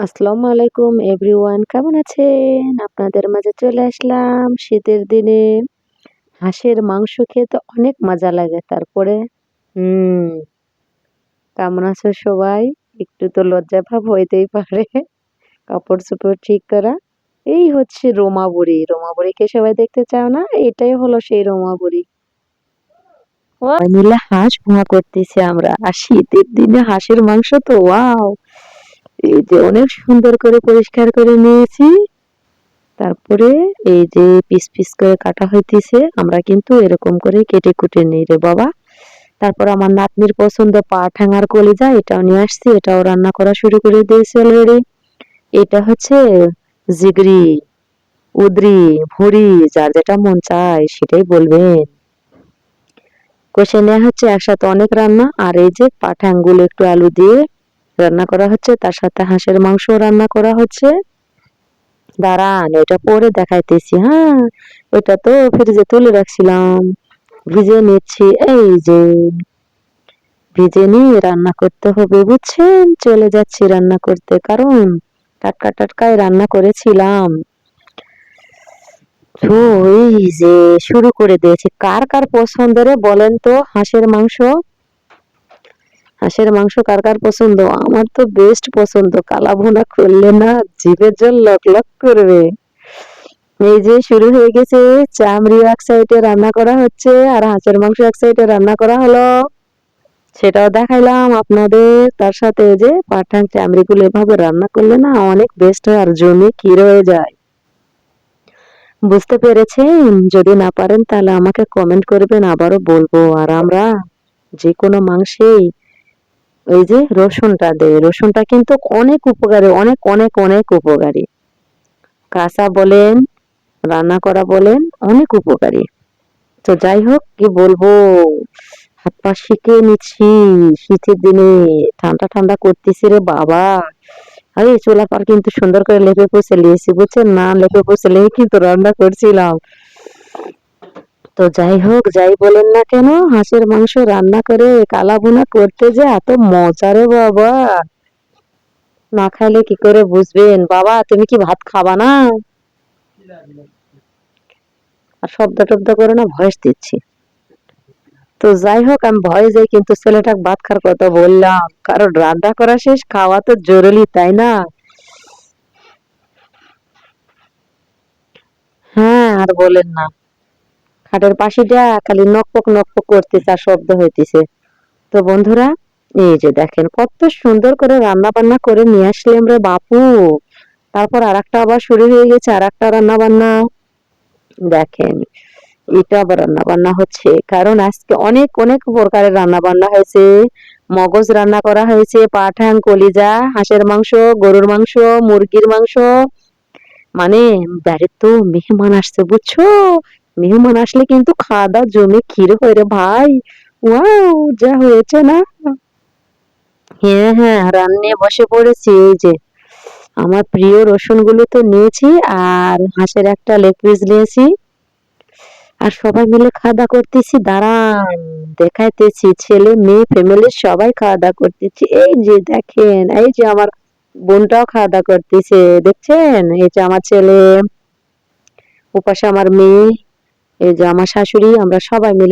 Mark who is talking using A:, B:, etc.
A: আসসালামু আলাইকুম এভরিওয়ান কেমন আছেন? আপনাদের মাঝে চলে আসলাম শীতের দিনে। হাঁসের মাংস খেতে অনেক মজা লাগে তারপরে। হুম কেমন আছো সবাই? একটু তো লজ্জা ভাব হইতেই পারে। কাপড় চোপড় ঠিক করা। এই হচ্ছে রোমা বুড়ি। রোমা বুড়িকে সবাই দেখতে চাও না? এটাই হলো সেই রোমা বুড়ি। মিলে হাঁস ভুয়া করতেছি আমরা। আর শীতের দিনে হাঁসের মাংস তো ওয়াও। এই যে অনেক সুন্দর করে পরিষ্কার করে নিয়েছি। তারপরে এই যে পিস পিস করে কাটা হইতেছে, আমরা কিন্তু এরকম করে কেটে কুটে নিই রে বাবা। তারপর আমার নাতনির পছন্দ পা ঠ্যাঙার কলিজা, এটাও নিয়ে আসছি, এটাও রান্না করা শুরু করে দিয়েছি অলরেডি এটা হচ্ছে জিগরি, উদরি, ভুড়ি, যার যেটা মন চায় সেটাই বলবেন। কষে নেওয়া হচ্ছে একসাথে অনেক রান্না, আর এই যে পাঠাঙ্গুলো একটু আলু দিয়ে রান্না করা হচ্ছে, তার সাথে হাঁসের মাংস রান্না করা হচ্ছে। দাঁড়ান, এটা পরে দেখাইতেছি হ্যাঁ এটা তো ফ্রিজে তুলে রাখছিলাম, ভিজে নিচ্ছি, এই যে। ভিজে নিয়ে রান্না করতে হবে, বুঝছেন? চলে যাচ্ছি রান্না করতে, কারণ টাটকা টাটকায় রান্না করেছিলাম। যে, শুরু করে দিয়েছি, কার কার পছন্দ বলেন তো, হাঁসের মাংস? হাঁসের মাংস কার কার পছন্দ? আমার তো বেস্ট পছন্দ। কালা ভুনা করলে না জিভের জল লক লক করবে। এই যে শুরু হয়ে গেছে, চামড়ি এক সাইডে রান্না করা হচ্ছে আর হাঁসের মাংস এক সাইডে রান্না করা হলো। সেটাও দেখাইলাম আপনাদের। তার সাথে যে পাঠান চামড়িগুলো এভাবে রান্না করলে না অনেক বেস্ট হয় আর জমি ক্ষীর হয়ে যায়। বুঝতে পেরেছেন? যদি না পারেন তাহলে আমাকে কমেন্ট করবেন, আবারও বলব। আর আমরা যে কোনো মাংসেই ওই যে রসুনটা দেয় রসুনটা কিন্তু অনেক উপকারী, অনেক অনেক অনেক উপকারী। কাঁচা বলেন, রান্না করা বলেন, অনেক উপকারী। তো যাই হোক, কি বলব? হাত পা শিখে নিচ্ছি, শীতের দিনে। ঠান্ডা ঠান্ডা করতেছি রে বাবা। আরে, চোলা পার কিন্তু সুন্দর করে লেপে পুষে নিয়েছি বুঝছেন না লেপে পুষে লেগে কিন্তু রান্না করছিলাম। তো যাই হোক, যাই বলেন না কেন, হাঁসের মাংস রান্না করে কালা ভুনা করতে যে এত মজা রে বাবা। না খাইলে কি করে বুঝবেন? বাবা, তুমি কি ভাত খাবা না? আর শব্দ টব্দ করে না, ভয়েস দিচ্ছি। তো যাই হোক, আমি ভয়ে যাই, কিন্তু ছেলেটা ভাত খাওয়ার কথা বললাম। কারণ রান্না করা শেষ, খাওয়া তো জরুরি, তাই না? হ্যাঁ আর বলেন না। খাটের পাশিটা খালি নকপক নকপক করতেছে আর শব্দ হইতেছে। তো বন্ধুরা, এই যে দেখেন, কত সুন্দর করে রান্না বান্না করে নিয়ে আসলাম রে বাপু। তারপর আর একটা আবার শুরু হয়ে গেছে আর একটা রান্না বান্না দেখেন, এটা আবার রান্না বান্না হচ্ছে, কারণ আজকে অনেক অনেক প্রকারের রান্না বান্না হয়েছে। মগজ রান্না করা হয়েছে পাঠান কলিজা, হাঁসের মাংস, গরুর মাংস, মুরগির মাংস। মানে বাড়ির তো মেহমান আসছে, বুঝছ? মেহমান আসলে কিন্তু খাওয়া দাওয়া জমে ক্ষীর হয়ে রে ভাই। ওয়াও, যা হয়েছে না? হ্যাঁ হ্যাঁ রান্নে বসে পড়েছি, এই যে। আমার প্রিয় রসুনগুলো তো নিয়েছি আর হাঁসের একটা লেগ পিস নিয়েছি। আর সবাই মিলে খাওয়া দাওয়া করতেছি, দাঁড়ান, দেখাইতেছি, ছেলে, মেয়ে ফ্যামিলির সবাই খাওয়া দাওয়া করতেছি। এই যে দেখেন, এই যে আমার বোনটাও খাওয়া দাওয়া করতেছে, দেখছেন? এই যে আমার ছেলে, ওপাশে আমার মেয়ে। এই যে আমার শাশুড়ি আমরা সবাই মিলে